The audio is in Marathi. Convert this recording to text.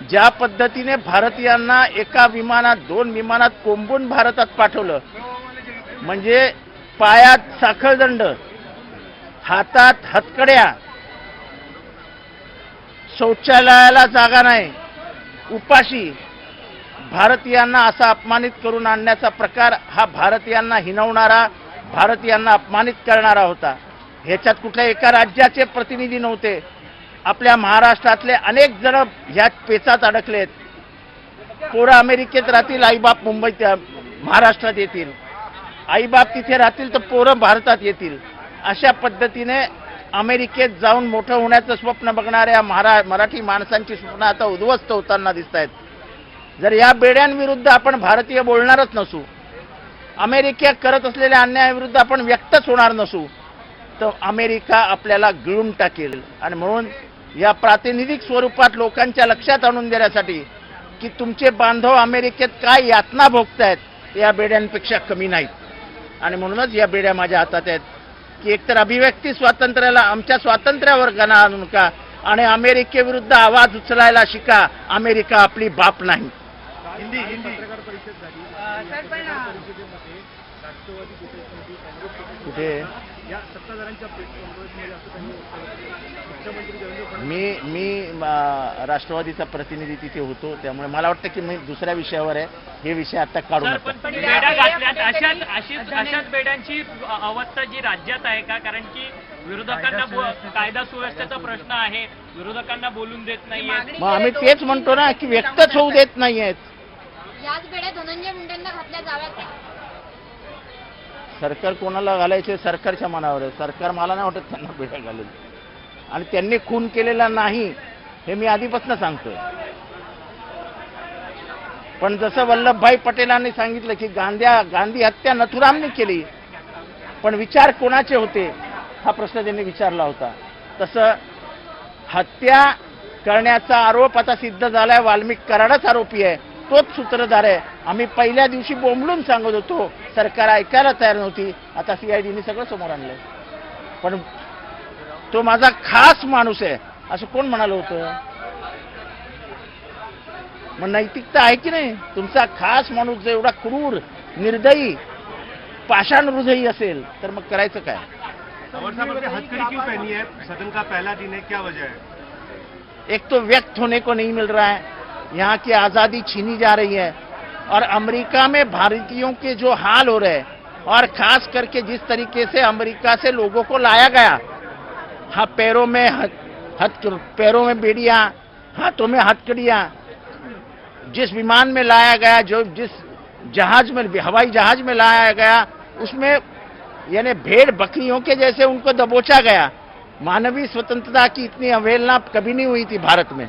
ज्या पद्धतीने भारतीयांना एका विमानात दोन विमानात कोंबून भारतात पाठवलं म्हणजे पायात साखळदंड हातात हतकड्या शौचालयाला जागा नाही उपाशी भारतीयांना असा अपमानित करून आणण्याचा प्रकार हा भारतीयांना हिनवणारा भारतीयांना अपमानित करणारा होता. ह्याच्यात कुठल्या एका राज्याचे प्रतिनिधी नव्हते. आपल्या महाराष्ट्रातले अनेक जण ह्या पेचात अडकलेत. पोरं अमेरिकेत राहतील आईबाप मुंबईत महाराष्ट्रात येतील. आईबाप तिथे राहतील तर पोरं भारतात येतील. अशा पद्धतीने अमेरिकेत जाऊन मोठं होण्याचं स्वप्न बघणाऱ्या महारा मराठी माणसांची स्वप्न आता उद्ध्वस्त होताना दिसत आहेत जर या बेड्यांविरुद्ध आपण भारतीय बोलणारच नसू अमेरिका करत असलेल्या अन्यायाविरुद्ध आपण व्यक्तच होणार नसू तर अमेरिका आपल्याला गिळून टाकेल. आणि म्हणून या प्रातिनिधिक स्वरूपात लोकांच्या लक्षात आणून देण्यासाठी की तुमचे बांधव अमेरिकेत काय यातना भोगतायत या बेड्यांपेक्षा कमी नाहीत. आणि म्हणूनच या बेड्या माझ्या हातात आहेत की एकतर अभिव्यक्ती स्वातंत्र्याला आमच्या स्वातंत्र्यावर गणा आणू नका आणि अमेरिकेविरुद्ध आवाज उचलायला शिका अमेरिका आपली बाप नाही. हिंदी हिंदी. फडणवीस. मी मी राष्ट्रवादीचा प्रतिनिधी तिथे होतो त्यामुळे मला वाटतं की मी दुसऱ्या विषयावर आहे. हे विषय आता काढू सर नका. पण पण बेड्या घातल्यात. अशाच बेड्यांची अवस्था जी राज्यात आहे का? कारण की विरोधकांना कायदा सुव्यवस्थेचा प्रश्न आहे. विरोधकांना बोलून देत नाहीये मग आम्ही तेच म्हणतो ना की व्यक्तच होऊ देत नाहीयेत. याच बेड्या धनंजय मुंडेंना घातल्या जाव्यात का? सरकार कोणाला घालायचे सरकारच्या मनावर आहे. सरकार मला नाही वाटत त्यांना बेड्या घालेल आणि त्यांनी खून केलेला नाही हे मी आधीपासून सांगतोय. पण जसं वल्लभभाई पटेलांनी सांगितलं की गांध्या गांधी हत्या नथुरामने केली पण विचार कोणाचे होते हा प्रश्न त्यांनी विचारला होता. तसं हत्या करण्याचा आरोप आता सिद्ध झालाय वाल्मिक कराडच आरोपी आहे. तोच सूत्रधार आहे. आम्ही पहिल्या दिवशी बोंबलून सांगत होतो सरकार ऐकायला तयार नव्हती. आता सीआयडीने सगळं समोर आणलंय. पण तो माझा खास माणूस आहे असं कोण म्हणालं होतं? मग नैतिकता आहे की नाही? तुमचा खास माणूस जर एवढा क्रूर निर्दयी पाषाण हृदयी असेल तर मग करायचं काय? सदन का पहला दिन है? क्या वजह है? एक तो व्यक्त होने को नहीं मिल रहा है. यहाँ की आज़ादी छीनी जा रही है और अमेरिका में भारतीयों के जो हाल हो रहे हैं और खास करके जिस तरीके से अमेरिका से लोगों को लाया गया हाँ पैरों में हथ, पैरों में बेड़ियाँ हाथों में हथकड़ियाँ जिस विमान में लाया गया जो जिस जहाज़ में हवाई जहाज़ में लाया गया उसमें यानी भेड़ बकरियों के जैसे उनको दबोचा गया। मानवीय स्वतंत्रता की इतनी अवहेलना कभी नहीं हुई थी भारत में।